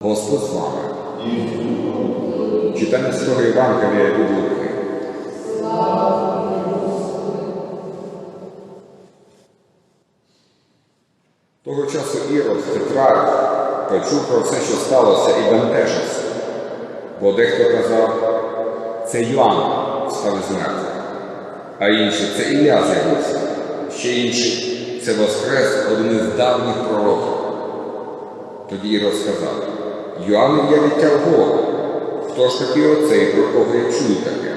Господь з вами. Читання Святого Євангелія від Луки. Того часу Ірод, Тетрарх, почув про все, що сталося, і бентежився. Бо дехто казав, це Йоанн став мертвих, а інші це Ілля з'явився, ще інші це воскрес один із давніх пророків. Тоді Ірод сказав, Йоанн я відтяв гору. Хто ж такий оцей, про кого я чую таке?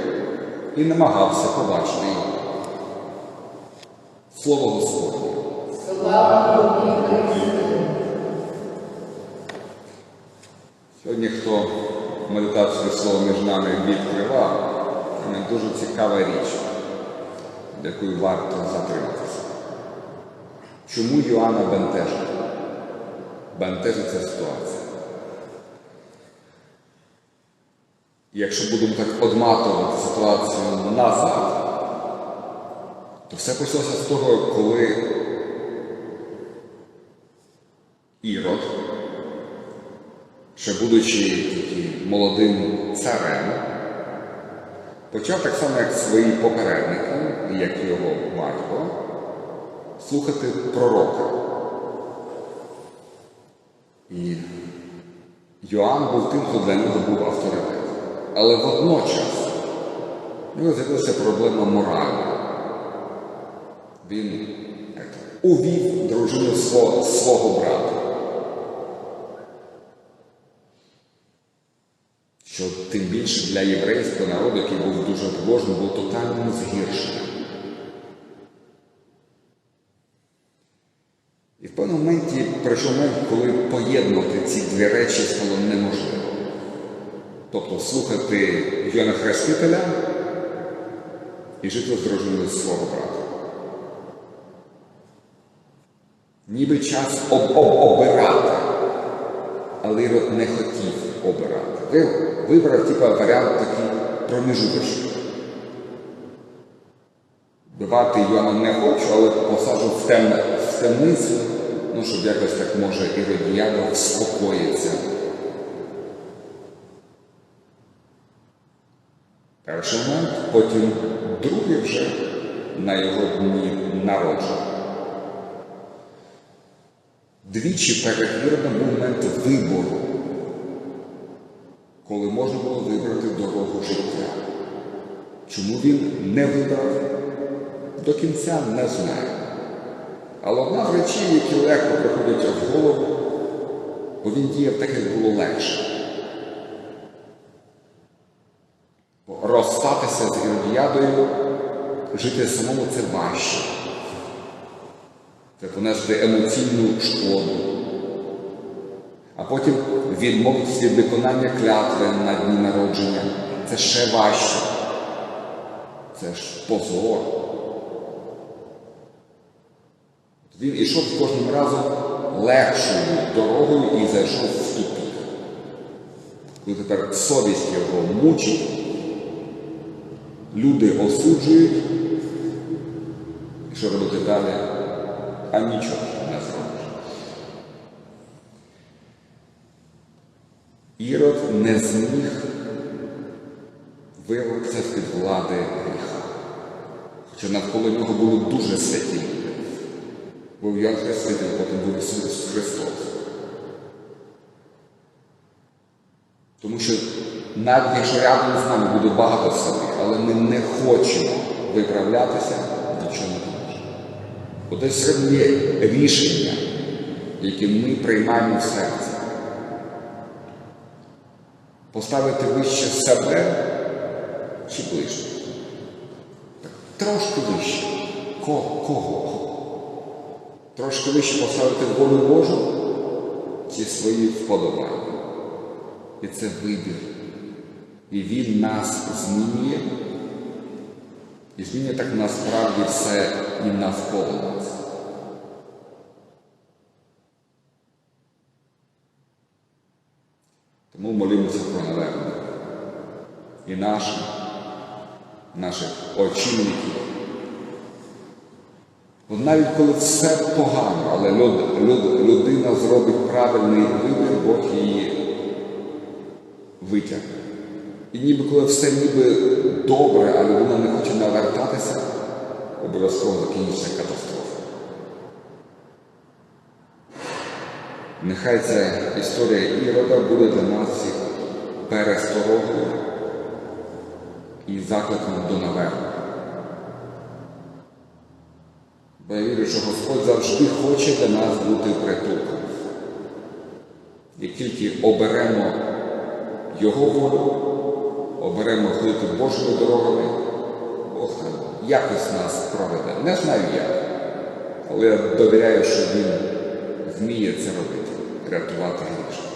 І намагався побачити його. Слово Господнє. Сьогодні, хто медитацію слово між нами відкривав, це дуже цікава річ, до якої варто затриматися. Чому Йоанна бентежить? Бентежить ця ситуація. І Якщо будемо так одматувати ситуацію назад, то все почалося з того, коли Ірод, ще будучи тільки молодим царем, почав так само, як свої попередники, як його батько, слухати пророка. І Йоанн був тим, хто для нього був авторитет. Але водночас в нього з'явилася проблема моралі. Він увів дружину свого, свого брата. Що тим більше для єврейського народу, який був дуже побожним, був тотальним згіршенням. І в певному моменті прийшов момент, коли поєднувати ці дві речі стало неможливо. Тобто слухати Йона Хрестителя і жити з свого брата. Ніби час об об обирати, але Ірод не хотів обирати. Ви- Вибрав типу, варіант такий проміжуточний. Бивати Йоанна не хочу, але посаджу в, темницю, ну, щоб якось так може Іродіяда вспокоїться. Перший момент, потім другий вже на його дні народження. Двічі був момент вибору, коли можна було вибрати дорогу життя. Чому він не вибрав? До кінця не знаю. Але одна з речей, які легко приходять в голову, бо він діяв так, як було легше. Бо Розстатися з Іродіядою, жити самому це важче. Це понести емоційну шкоду. А потім відмовитися від виконання клятви на дні народження. Це ще важче. Це ж позор. Він ішов з кожним разом легшою дорогою і зайшов в тупік. Коли тепер совість його мучить, люди осуджують, що робити далі, а нічого не зробиш. Ірод не зміг вирватися з-під влади гріха. Хоча навколо нього були дуже святі. Був Ян Хреститель, потім був Ісус Христос. Тому що навіть якщо рядом з нами буде багато святих, але ми не хочемо виправлятися, нічого не може. Бо десь серед є рішення, які ми приймаємо в серці. Поставити вище себе чи ближче? Трошки вище. Ко- Кого? Трошки вище поставити волю Божу чи свої вподобання. І це вибір. І він нас змінює. І змінює так насправді все і навколо нас. Тому молімося про навернення. І наших, наших очільників. Бо навіть коли все погано, але люд, люд, людина зробить правильний вибір, Бог її витяг. І ніби коли все ніби добре, а людина не хоче навертатися, обов'язково закінчиться катастрофа. Нехай ця історія Ірода буде для нас всіх пересторогою і закликом до навернення. Бо я вірю, що Господь завжди хоче для нас бути притулком. Як тільки оберемо Його волю, оберемо ходити Божими дорогами, Бог якось нас проведе. Не знаю як, але я довіряю, що Він вміє це робити, рятувати грішних.